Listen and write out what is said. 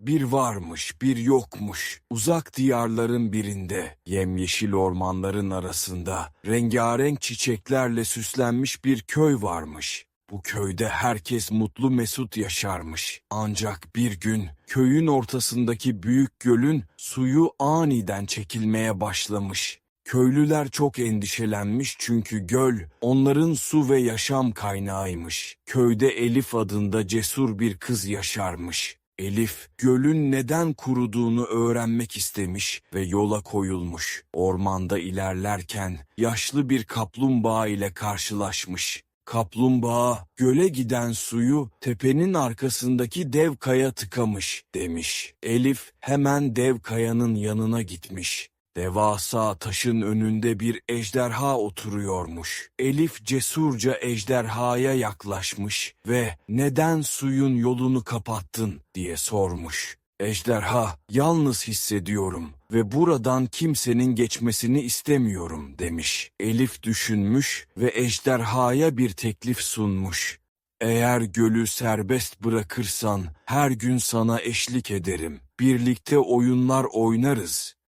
Bir varmış, bir yokmuş. Uzak diyarların birinde, yemyeşil ormanların arasında, rengarenk çiçeklerle süslenmiş bir köy varmış. Bu köyde herkes mutlu mesut yaşarmış. Ancak bir gün köyün ortasındaki büyük gölün suyu aniden çekilmeye başlamış. Köylüler çok endişelenmiş çünkü göl onların su ve yaşam kaynağıymış. Köyde Elif adında cesur bir kız yaşarmış. Elif, gölün neden kuruduğunu öğrenmek istemiş ve yola koyulmuş. Ormanda ilerlerken yaşlı bir kaplumbağa ile karşılaşmış. Kaplumbağa, göle giden suyu tepenin arkasındaki dev kaya tıkamış demiş. Elif hemen dev kayanın yanına gitmiş. Devasa taşın önünde bir ejderha oturuyormuş. Elif cesurca ejderhaya yaklaşmış ve neden suyun yolunu kapattın diye sormuş. Ejderha, yalnız hissediyorum ve buradan kimsenin geçmesini istemiyorum demiş. Elif düşünmüş ve ejderhaya bir teklif sunmuş. Eğer gölü serbest bırakırsan her gün sana eşlik ederim. Birlikte oyunlar oynarız.